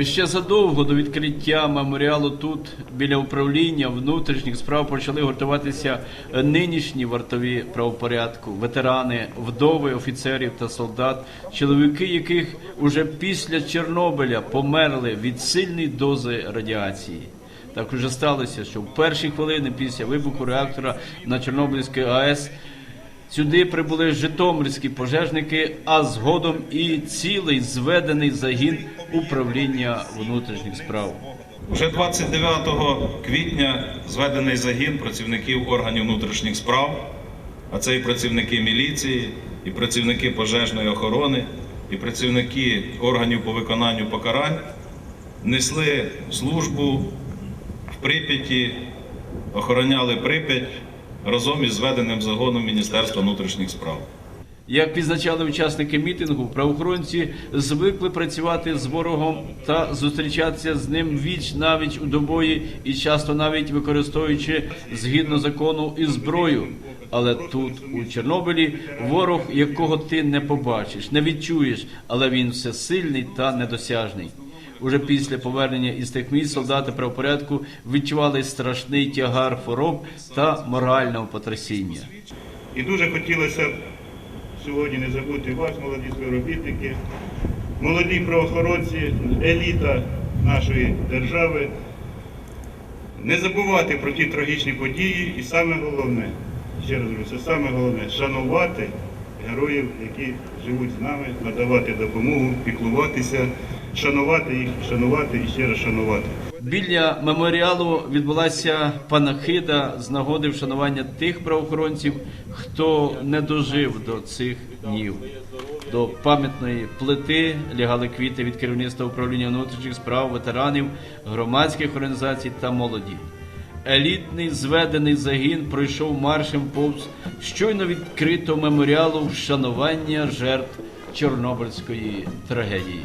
Ще задовго до відкриття меморіалу тут, біля управління внутрішніх справ, почали гуртуватися нинішні вартові правопорядку, ветерани, вдови офіцерів та солдат, чоловіки, яких уже після Чорнобиля померли від сильної дози радіації. Так уже сталося, що в перші хвилини після вибуху реактора на Чорнобильській АЕС Сюди прибули житомирські пожежники, а згодом і цілий зведений загін управління внутрішніх справ. Уже 29 квітня зведений загін працівників органів внутрішніх справ, а це і працівники міліції, і працівники пожежної охорони, і працівники органів по виконанню покарань несли службу в Прип'яті, охороняли Прип'ять разом із зведеним загоном Міністерства внутрішніх справ. Як відзначали учасники мітингу, правоохоронці звикли працювати з ворогом та зустрічатися з ним віч навіть у добої і часто навіть використовуючи згідно закону і зброю. Але тут, у Чорнобилі, ворог, якого ти не побачиш, не відчуєш, але він всесильний та недосяжний. Уже після повернення із тих місць солдати правопорядку відчували страшний тягар хвороб та морального потрясіння. І дуже хотілося сьогодні не забути вас, молоді співробітники, молоді правоохоронці, еліта нашої держави. Не забувати про ті трагічні події і саме головне, ще раз говорю, це саме головне шанувати героїв, які живуть з нами, надавати допомогу, піклуватися, шанувати їх, шанувати і ще раз шанувати. Біля меморіалу відбулася панахида з нагоди вшанування тих правоохоронців, хто не дожив до цих днів. До пам'ятної плити лягали квіти від керівництва управління внутрішніх справ, ветеранів, громадських організацій та молоді. Елітний зведений загін пройшов маршем повз щойно відкритого меморіалу вшанування жертв Чорнобильської трагедії.